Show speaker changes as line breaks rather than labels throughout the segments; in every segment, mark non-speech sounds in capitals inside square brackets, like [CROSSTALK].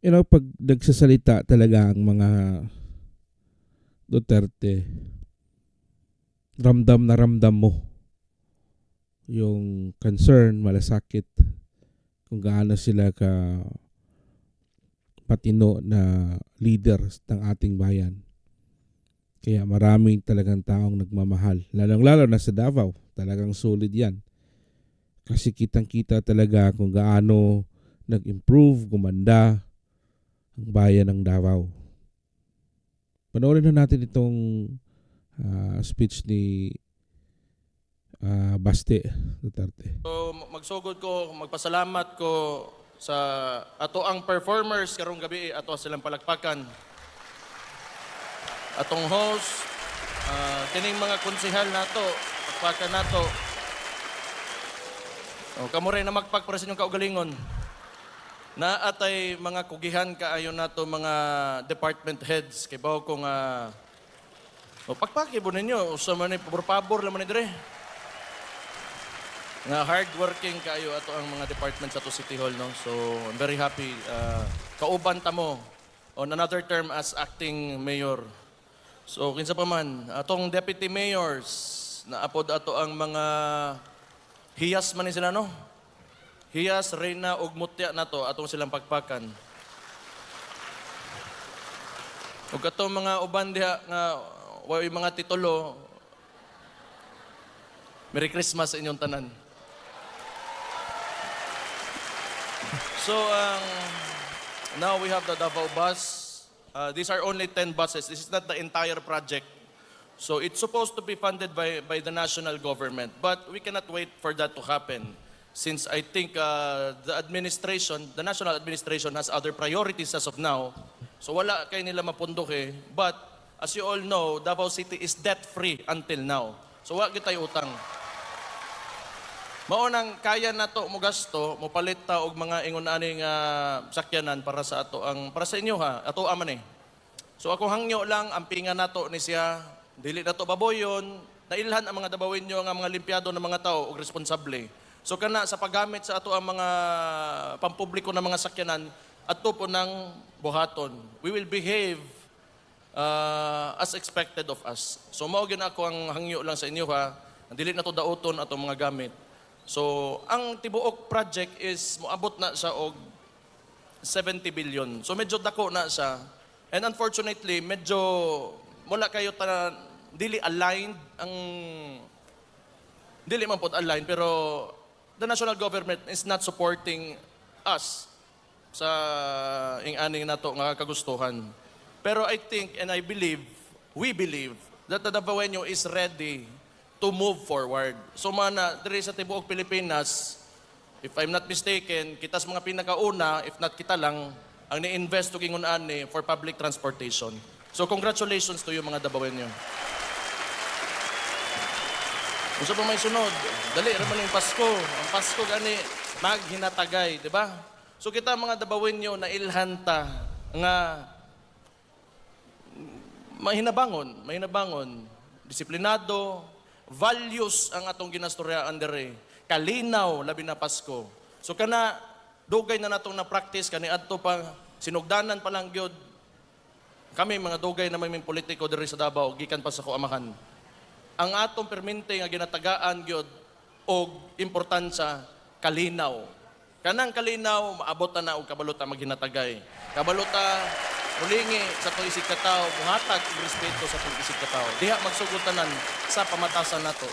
you know, pag nagsasalita talaga ang mga Duterte, ramdam na ramdam mo yung concern, malasakit, kung gaano sila ka patino na leaders ng ating bayan. Kaya maraming talagang taong nagmamahal. Lalong-lalo na sa Davao. Talagang solid yan. Kasi kitang-kita talaga kung gaano nag-improve, gumanda ang bayan ng Davao. Panoorin na natin itong ah, speech ni ah, Baste Duterte.
So magsugod ko, magpasalamat ko sa ato ang performers karong gabi ato silang palakpakan. Atong host, ah, kining mga konsehal nato, palakpakan nato. O, kamo rin na magpag para sa inyong kaugalingon. Na atay mga kugihan kaayo nato mga department heads. Kay bawo ko nga o pagpaki po ninyo. Sa man pabor-pabor laman ni dire. Nga hardworking kayo ato ang mga departments sa to City Hall no? So I'm very happy uh, kauban ta mo on another term as acting mayor. So kinsa pa man atong deputy mayors na apod ato ang mga hiyas man ni sila no hiyas reyna ug mutya nato atong silang pagpakan ug atong mga uban diha nga way mga titulo Merry Christmas inyong tanan. So, um, now we have the Davao bus. Uh, these are only 10 buses. This is not the entire project. So, it's supposed to be funded by, by the national government. But we cannot wait for that to happen since I think uh, the administration, the national administration has other priorities as of now. So, wala kayo nila mapundok eh. But, as you all know, Davao City is debt-free until now. So, wag tayo utang. Maunang kaya na to mo gasto, mo palit ta og mga ingon aning ah, sakyanan para sa ato ang para sa inyo ha, ato aman eh. So ako hangyo lang ang pinga nato ni siya, dili na to baboyon, nailhan ang mga dabawin nyo nga mga limpyado ng mga tao og responsable. So kana sa paggamit sa ato ang mga pampubliko ng mga sakyanan ato po ng buhaton. We will behave uh, as expected of us. So mao gyud ako ang hangyo lang sa inyo ha. Dili na to dauton atong mga gamit. So ang tibuok project is moabot na sa og 70 billion. So medyo dako na siya. And unfortunately, medyo wala kayo ta dili aligned ang dili man pod aligned pero the national government is not supporting us sa ing aning nato nga kagustuhan. Pero I think and I believe, we believe that the Davaoenyo is ready to move forward. So mana diri sa tibuok Pilipinas, if I'm not mistaken, kita sa mga pinakauna, if not kita lang, ang ni-invest to gingon ani for public transportation. So congratulations to you mga Davaoenyo. Unsa pa may sunod? Dali ra man yung Pasko. Ang Pasko gani maghinatagay, di ba? So kita mga Davaoenyo na ilhanta nga mahinabangon, mahinabangon, disiplinado, values ang atong ginastoryaan dere. Kalinaw labi na Pasko. So kana dugay na natong na practice kani adto pa sinugdanan pa lang gyud kami mga dugay na may politiko diri sa Davao gikan pa sa kuamahan. Ang atong permente nga ginatagaan gyud og importansya kalinaw. Kanang kalinaw maabot na og kabalota maghinatagay. Kabalota Mulingi sa itong isig katao, muhatag og respeto sa itong isig katao. Diha magsugutanan sa pamatasan nato.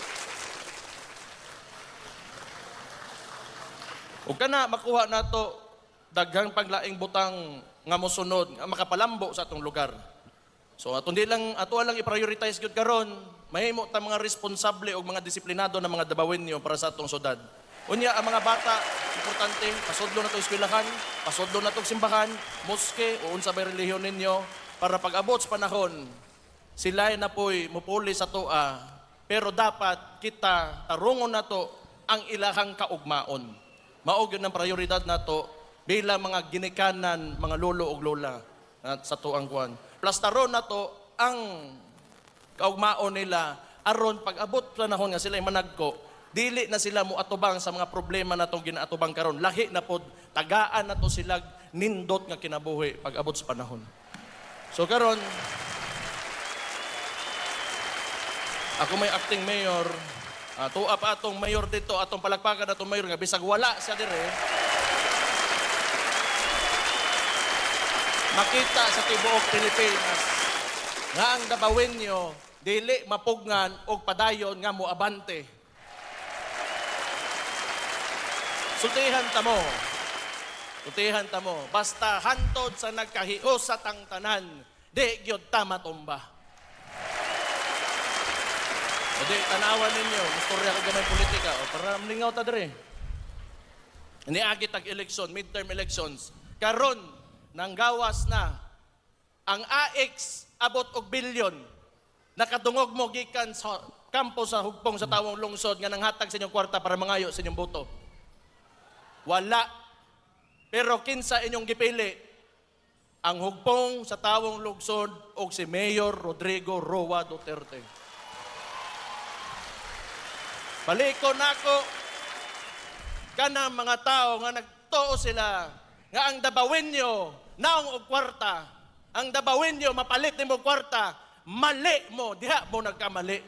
Ug kana makuha nato daghang paglaing butang nga mosunod nga makapalambo sa atong lugar. So ato di lang ato lang i-prioritize gyud karon, mahimo ta mga responsable o mga disiplinado na mga Davaoenyo para sa atong syudad. Unya ang mga bata, importante, pasudlo na to eskwelahan, pasudlo na to simbahan, moske, o unsa may relihiyon ninyo, para pag-abot sa panahon, sila na po'y mupuli sa toa, pero dapat kita tarungon na to ang ilahang kaugmaon. Maog yun ang prioridad na to bilang mga ginikanan, mga lolo o lola at sa tuang kuan. Plus taron na to ang kaugmaon nila aron pag-abot sa panahon nga sila managko dili na sila mo atubang sa mga problema na itong ginaatubang karon lahi na pod tagaan na to sila nindot nga kinabuhi pag abot sa panahon. So karon ako may acting mayor, uh, tuwa pa atong mayor dito, atong palakpakan atong mayor nga bisag wala siya dire. Makita sa tibuok Pilipinas nga ang Dabawenyo dili mapugngan og padayon nga moabante. Sutihan ta mo. Sutihan ta mo. Basta hantod sa nagkahios sa tang tanan, di gyud ta matumba. O di, tanawan ninyo, istorya ko gamay politika, o para mlingaw ta dire. Niagi tag election, midterm elections. Karon nang gawas na ang AX abot og bilyon nakadungog mo gikan sa kampo sa hugpong sa tawong lungsod nga nanghatag sa inyong kwarta para mangayo sa inyong boto. Wala. Pero kinsa inyong gipili ang hugpong sa tawong lungsod og si Mayor Rodrigo Roa Duterte. Baliko nako kanang mga tao nga nagtuo sila nga ang Dabawenyo naong og kwarta. Ang Dabawenyo mapalit nimo kwarta, mali mo, diha mo nagkamali.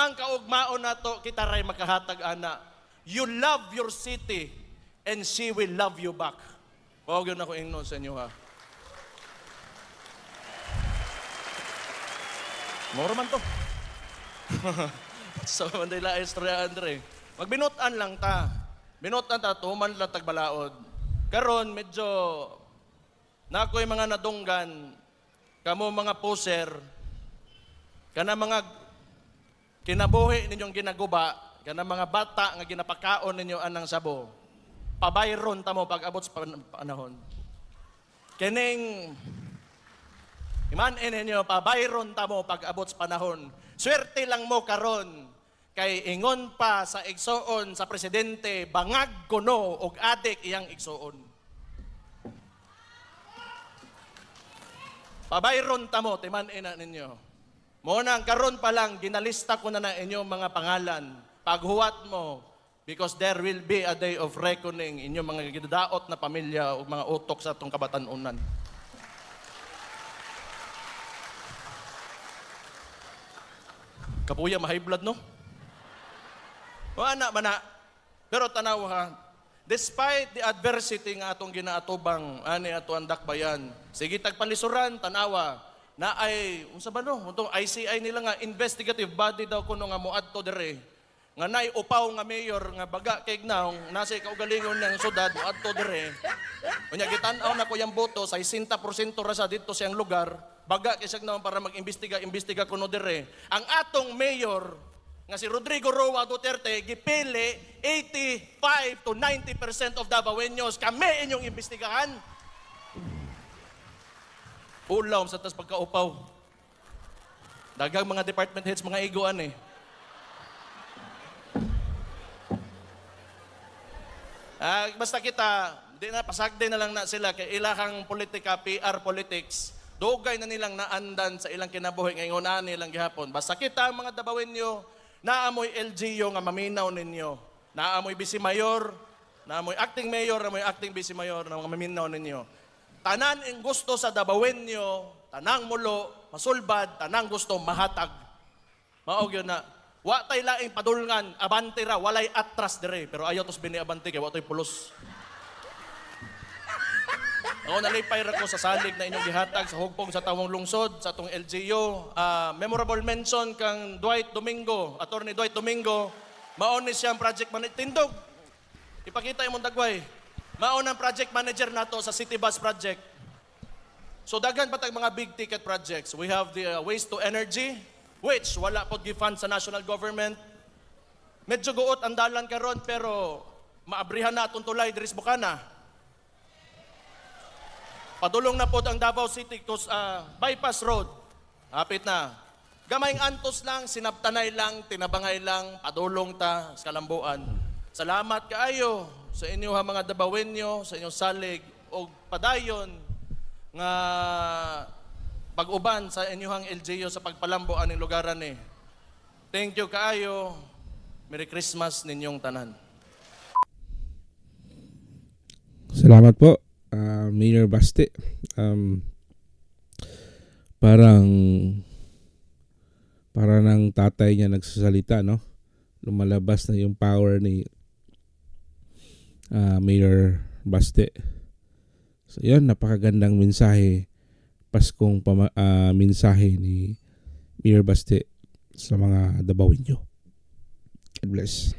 Ang kaugmaon nato kita ray makahatag ana. You love your city and she will love you back. Huwag yun ako ingnon sa inyo ha. Moro man to. [LAUGHS] so, mandila istorya Andre. Magbinutan lang ta. Binutan ta, tuman lang tagbalaod. Karon medyo na ako'y mga nadunggan, kamo mga poser, kana mga kinabuhi ninyong ginaguba, kana mga bata nga ginapakaon ninyo anang sabo, pabayron ta mo pag abot sa pan- panahon. Kining Imanin ninyo, pabayron ta mo pag abot sa panahon. Swerte lang mo karon kay ingon pa sa igsoon sa presidente bangag kuno og adik iyang igsoon. Pabayron ta mo timan ina ninyo. Mo nang karon pa lang ginalista ko na na inyong mga pangalan. Paghuwat mo because there will be a day of reckoning inyong mga gidadaot na pamilya o mga utok sa atong kabatanunan. Kapuya, ma-high blood, no? O ana man. Pero tanaw ha, despite the adversity nga atong ginaatubang ani ato ang dakbayan, sige tagpalisuran tanawa na ay unsa ba no? Unto ICI nila nga investigative body daw kuno nga moadto dire. Nga nay upaw nga mayor nga baga kay gnaong nasa kaugalingon ng syudad moadto dire. Unya gitan-aw na ko yang boto sa 60% ra sa dito siyang lugar. Baga kay gnaong para mag-imbestiga imbestiga kuno dire. Ang atong mayor nga si Rodrigo Roa Duterte gipili 85 to 90% of Davaoenos kami inyong imbestigahan. Ulaw sa tas pagkaupaw. Dagang mga department heads mga iguan eh. Ah, basta kita, di na pasagde na lang na sila kay ilahang politika, PR politics. Dugay na nilang naandan sa ilang kinabuhi ngayon na nilang gihapon. Basta kita mga Davaoenyo, naamoy LGU nga maminaw ninyo. Naamoy Bisi Mayor, naamoy acting mayor, naamoy acting Bisi Mayor na maminaw ninyo. Tanan ang gusto sa Davaoenyo, tanang mulo, masulbad, tanang gusto mahatag. Maog yun na. Wa tay laing padulngan, abante ra, walay atras dire. Pero ayaw tos bini abante kay wa to'y pulos. Ako nalipay ra ko sa salig na inyong gihatag sa hugpong sa tawong lungsod sa atong LGU. Ah, memorable mention kang Dwight Domingo, attorney Dwight Domingo. Maon ni siyang project manager. Tindog, ipakita imong dagway. Maon ang project manager nato sa City Bus Project. So daghan pa tag mga big ticket projects. We have the uh, waste to energy, which wala pod gi-fund sa national government. Medyo guot ang dalan karon pero maabrihan na atong tulay diri sa Bukana. Padulong na pod ang Davao City kus ah, bypass road. Hapit na. Gamayng antos lang, sinaptanay lang, tinabangay lang, padulong ta sa kalambuan. Salamat kaayo sa inyo ha mga Davaoenyo, sa inyong salig o padayon nga pag-uban sa inyong LGU sa pagpalambo aning lugaran ni. Thank you kaayo. Merry Christmas ninyong tanan.
Salamat po, ah, Mayor Baste. Um, parang para ng tatay niya nagsasalita, no? Lumalabas na yung power ni ah, Mayor Baste. So, yun, napakagandang mensahe, Paskong pama, ah, mensahe ni Mayor Baste sa mga Dabawinyo. God bless.